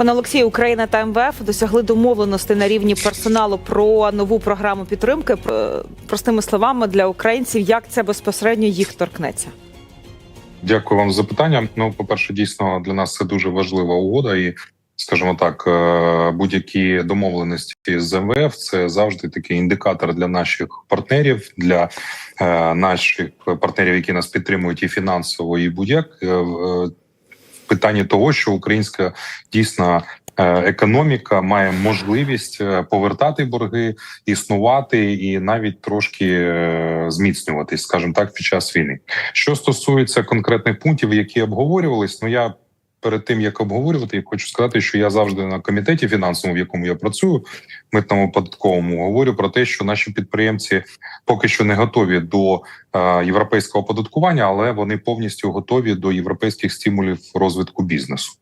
Пане Олексію, Україна та МВФ досягли домовленості на рівні персоналу про нову програму підтримки. Простими словами для українців, як це безпосередньо їх торкнеться. Дякую вам за запитання. Ну, по перше, дійсно для нас це дуже важлива угода, і скажімо так, е, будь-які домовленості з МВФ це завжди такий індикатор для наших партнерів, для е, наших партнерів, які нас підтримують і фінансово, і будь-як питанні того, що українська дійсно. е, Економіка має можливість е, повертати борги, існувати і навіть трошки е, зміцнюватись, скажімо так, під час війни. Що стосується конкретних пунктів, які обговорювались, ну я перед тим як обговорювати, я хочу сказати, що я завжди на комітеті фінансовому, в якому я працюю, митному податковому, говорю про те, що наші підприємці поки що не готові до е, європейського оподаткування, але вони повністю готові до європейських стимулів розвитку бізнесу.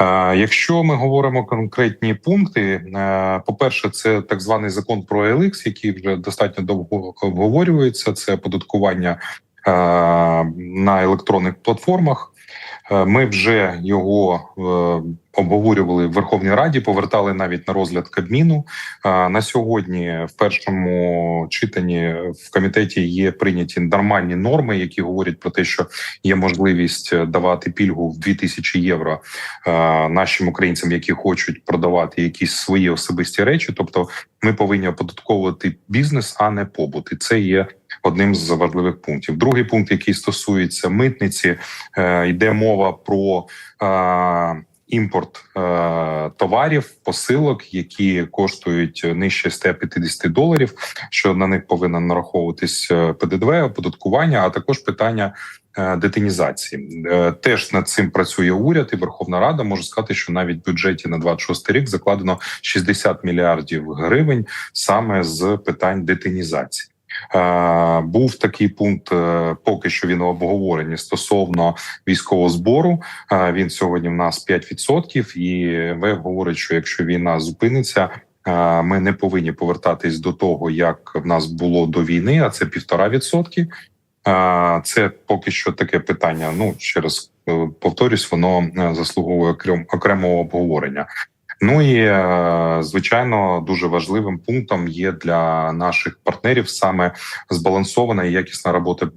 Е, якщо ми говоримо конкретні пункти, е, по перше, це так званий закон про ELX, який вже достатньо довго обговорюється. Це оподаткування на електронних платформах. Е, Ми вже його е, обговорювали в Верховній Раді, повертали навіть на розгляд Кабміну. Е, На сьогодні в першому читанні в комітеті є прийняті нормальні норми, які говорять про те, що є можливість давати пільгу в 2000 євро е, нашим українцям, які хочуть продавати якісь свої особисті речі. Тобто, ми повинні оподатковувати бізнес, а не побут. І це є одним з важливих пунктів. Другий пункт, який стосується митниці, е, йде мова про е, імпорт е, товарів, посилок, які коштують нижче 150 доларів. Що на них повинен нараховуватись ПДДВ, оподаткування, а також питання. е, Детинізації теж над цим працює уряд і Верховна Рада. Можу сказати, що навіть в бюджеті на 26 рік закладено 60 мільярдів гривень саме з питань детинізації. Е, Був такий пункт, е, поки що він у обговоренні стосовно військового збору. Е, Він сьогодні в нас 5%, і МВФ говорить, що якщо війна зупиниться. Ми не повинні повертатись до того, як в нас було до війни, а це півтора відсотки. Це поки що таке питання. Ну е, повторюсь, воно заслуговує окрем- окремого обговорення. Ну і е, звичайно, дуже важливим пунктом є для наших партнерів саме збалансована і якісна робота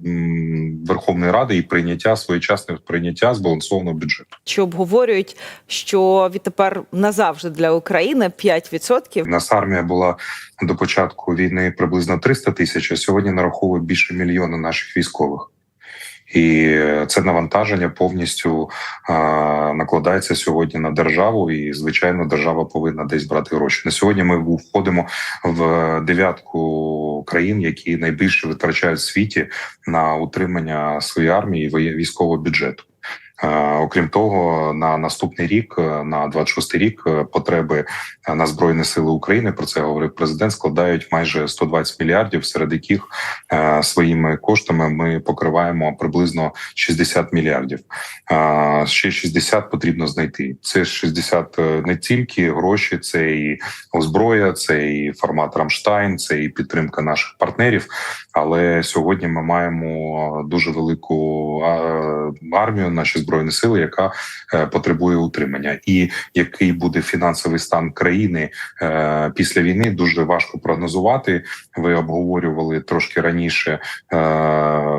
Верховної Ради і прийняття своєчасне прийняття збалансованого бюджету. Чи обговорюють, що відтепер назавжди для України 5%? У нас армія була до початку війни приблизно 300 тисяч. а Сьогодні нараховує більше мільйона наших військових. І це навантаження повністю накладається сьогодні на державу, і звичайно, держава повинна десь брати гроші. На сьогодні ми входимо в дев'ятку країн, які найбільше витрачають в світі на утримання своєї армії і військового бюджету. Е, Окрім того, на наступний рік, е, на 26 рік, е, потреби на збройні сили України про це говорив президент. Складають майже 120 мільярдів, серед яких своїми коштами ми покриваємо приблизно 60 мільярдів. Ще 60 потрібно знайти. Це 60 е, не тільки гроші, це і озброя, це і формат Рамштайн, це і підтримка наших партнерів. Але сьогодні ми маємо дуже велику армію, наші збройні сили, яка е, потребує утримання, і який буде фінансовий стан країни е, після війни, дуже важко прогнозувати. Ви обговорювали трошки раніше е,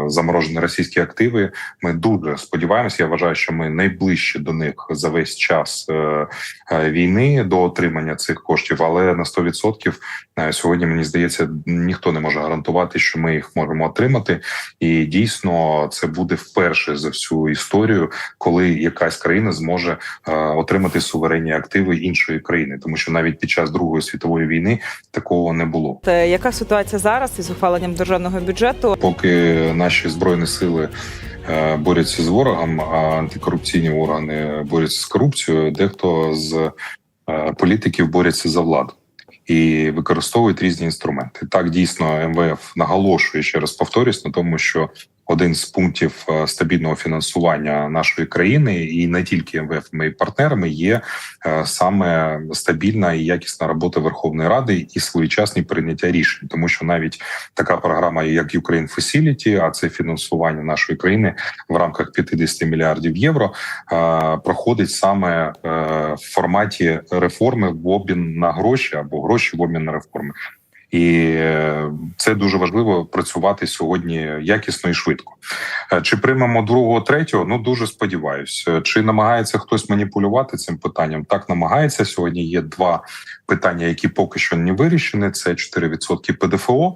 заморожені російські активи. Ми дуже сподіваємося. Я вважаю, що ми найближче до них за весь час війни до отримання цих коштів, але на 100% е, сьогодні мені здається, ніхто не може гарантувати, що ми їх можемо отримати. І дійсно це буде вперше за всю історію, коли якась країна зможе е, отримати суверенні активи іншої країни, тому що навіть під час Другої світової війни такого не було. Е, Яка ситуація зараз із ухваленням державного бюджету? Поки наші збройні сили е, борються з ворогом, а антикорупційні органи борються з корупцією, дехто з політиків борються за владу. І використовують різні інструменти. Так дійсно МВФ наголошує ще раз повторюсь на тому, що один з пунктів е, стабільного фінансування нашої країни, і не тільки МВФ, ми партнерами є е, саме стабільна і якісна робота Верховної Ради і своєчасні прийняття рішень, тому що навіть така програма, як Ukraine Facility, а це фінансування нашої країни в рамках 50 мільярдів євро, е, проходить саме в форматі реформи в обмін на гроші або гроші в обмін на реформи. І е, це дуже важливо працювати сьогодні якісно і швидко. Е, Чи приймемо другого, третього? Ну дуже сподіваюся. Чи намагається хтось маніпулювати цим питанням? Так намагається. Сьогодні є два питання, які поки що не вирішені. Це 4% ПДФО, е,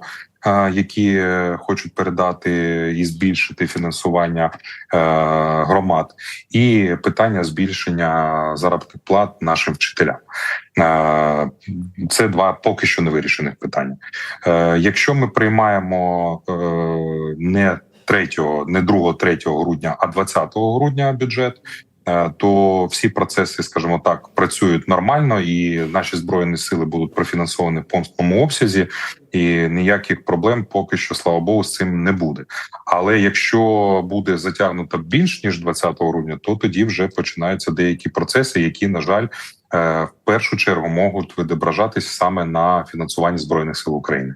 які е, хочуть передати і збільшити фінансування е, громад, і питання збільшення заробітних плат нашим вчителям. Е, Це два поки що не вирішених питання. Якщо ми приймаємо не 3, не 2, 3 грудня, а 20 грудня бюджет. Е, То всі процеси, скажімо так, працюють нормально, і наші збройні сили будуть профінансовані в повному обсязі, і ніяких проблем поки що, слава Богу, з цим не буде. Але якщо буде затягнуто більш ніж 20 грудня, то тоді вже починаються деякі процеси, які на жаль е, в першу чергу можуть відображатись саме на фінансуванні збройних сил України.